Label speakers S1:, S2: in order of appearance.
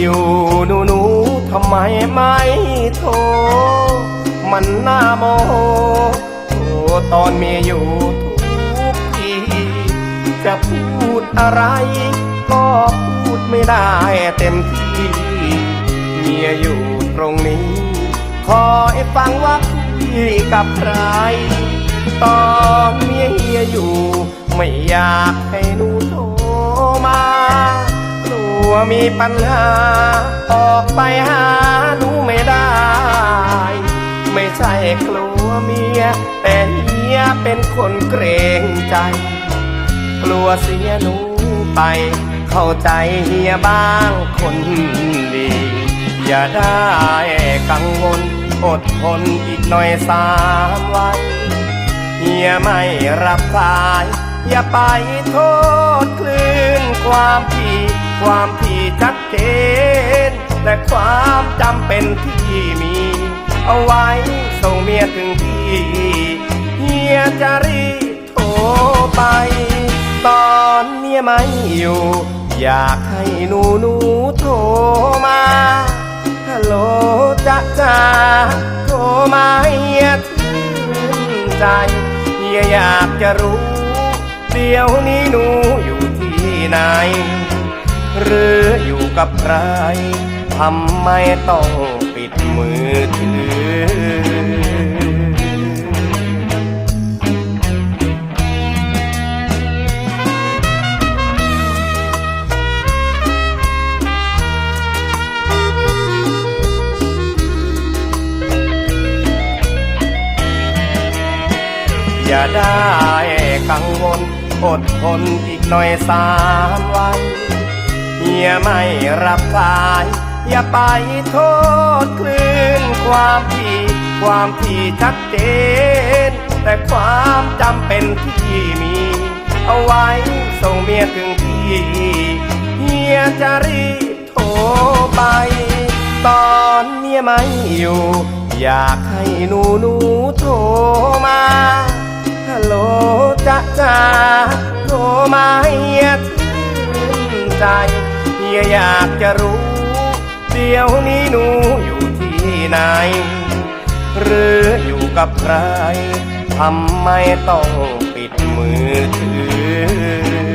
S1: อยู่หนูหนูทำไมไม่โทร มันน่าโมโหตอนเมียอยู่ทุกที จะพูดอะไร ก็พูดไม่ได้เต็มที่เมียอยู่ตรงนี้ คอยฟังว่าคุยกับใคร ตอนเมียเฮียอยู่ ไม่อยากให้หนูโทรมากลัว มีปัญหา ออกไปหาหนูไม่ได้ ไม่ใช่กลัวเมีย แต่เฮียเป็นคนเกรงใจ กลัวเสียหนูไป เข้าใจเฮียบ้างคนดี อย่าได้กังวลอดทนอีกหน่อยสามวันเฮียไม่รับสาย อย่าไปโทษคลื่น ความผิดความผิดชัดเจนแต่ความจำเป็นที่มี เอาไว้ส่งเมียถึงที่เฮียจะรีโทรไป ตอนเมียไม่อยู่ อยากให้หนูหนูโทรมาฮัลโหลจ๊ะจ้าโทรมาเฮียชื่นใจเฮียอยากจะรู้ เดี๋ยวนี้หนู ไหน หรืออยู่กับใครทำไมต้องปิดมือถืออย่าได้กังวล อดทนอีกหน่อยสามวันเฮียไม่รับสาย อย่าไปโทษคลื่นความผิดความที่ชัดเจน แต่ความจำเป็นที่มี เอาไว้ส่งเมียถึงที่เฮียจะรีบโทรไป ตอนเมียไม่อยู่ อยากให้หนูหนูโทรมา โลจะจ้าโทรมาเฮียชื่นใจเฮียอยากจะรู้ เดี๋ยวนี้หนูอยู่ที่ไหน หรืออยู่กับใครทำไมต้องปิดมือถือ